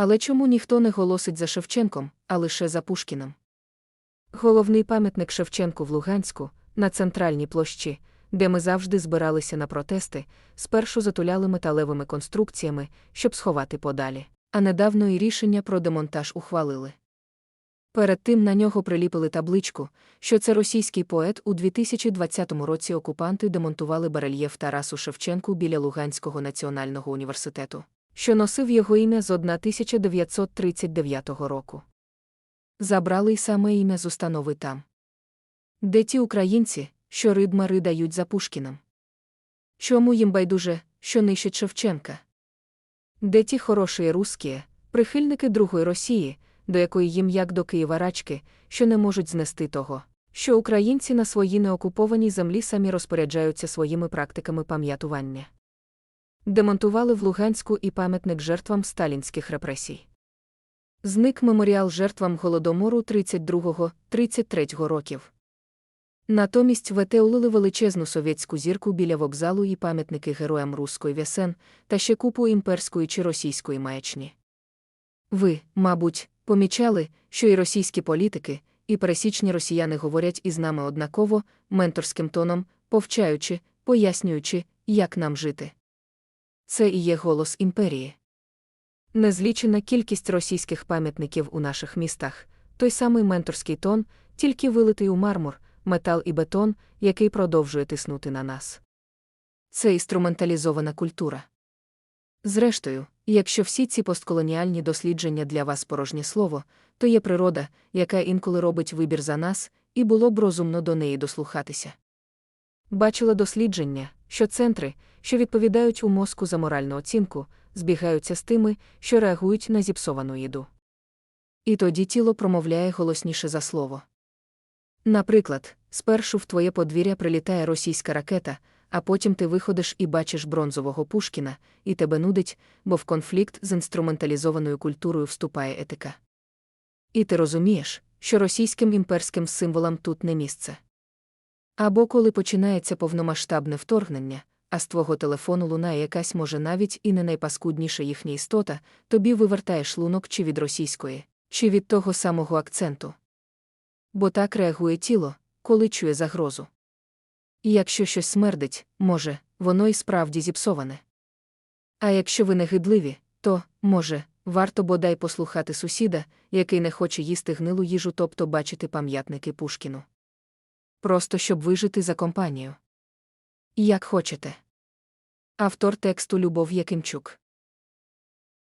Але чому ніхто не голосить за Шевченком, а лише за Пушкіним? Головний пам'ятник Шевченку в Луганську, на центральній площі, де ми завжди збиралися на протести, спершу затуляли металевими конструкціями, щоб сховати подалі, а недавно і рішення про демонтаж ухвалили. Перед тим на нього приліпили табличку, що це російський поет у 2020 році окупанти демонтували барельєф Тарасу Шевченку біля Луганського національного університету, що носив його ім'я з 1939 року. Забрали й саме ім'я з установи там. Де ті українці, що ридмари дають за Пушкіним? Чому їм байдуже, що нищать Шевченка? Де ті хороші русські, прихильники Другої Росії, до якої їм як до Києва рачки, що не можуть знести того, що українці на своїй неокупованій землі самі розпоряджаються своїми практиками пам'ятування? Демонтували в Луганську і пам'ятник жертвам сталінських репресій. Зник меморіал жертвам голодомору 32-33 років. Натомість ветеулили величезну совєтську зірку біля вокзалу і пам'ятники героям руської весен та ще купу імперської чи російської маячні. Ви, мабуть, помічали, що і російські політики, і пересічні росіяни говорять із нами однаково, менторським тоном, повчаючи, пояснюючи, як нам жити. Це і є голос імперії. Незлічена кількість російських пам'ятників у наших містах, той самий менторський тон, тільки вилитий у мармур, метал і бетон, який продовжує тиснути на нас. Це інструменталізована культура. Зрештою, якщо всі ці постколоніальні дослідження для вас порожнє слово, то є природа, яка інколи робить вибір за нас, і було б розумно до неї дослухатися. Бачила дослідження, що центри, що відповідають у мозку за моральну оцінку, збігаються з тими, що реагують на зіпсовану їду. І тоді тіло промовляє голосніше за слово. Наприклад, спершу в твоє подвір'я прилітає російська ракета, а потім ти виходиш і бачиш бронзового Пушкіна, і тебе нудить, бо в конфлікт з інструменталізованою культурою вступає етика. І ти розумієш, що російським імперським символам тут не місце. Або коли починається повномасштабне вторгнення, а з твого телефону лунає якась може навіть і не найпаскудніша їхня істота, тобі вивертає шлунок чи від російської, чи від того самого акценту. Бо так реагує тіло, коли чує загрозу. І якщо щось смердить, може, воно і справді зіпсоване. А якщо ви негидливі, то, може, варто бодай послухати сусіда, який не хоче їсти гнилу їжу, тобто бачити пам'ятники Пушкіну. Просто щоб вижити за компанію. Як хочете. Автор тексту Любов Якимчук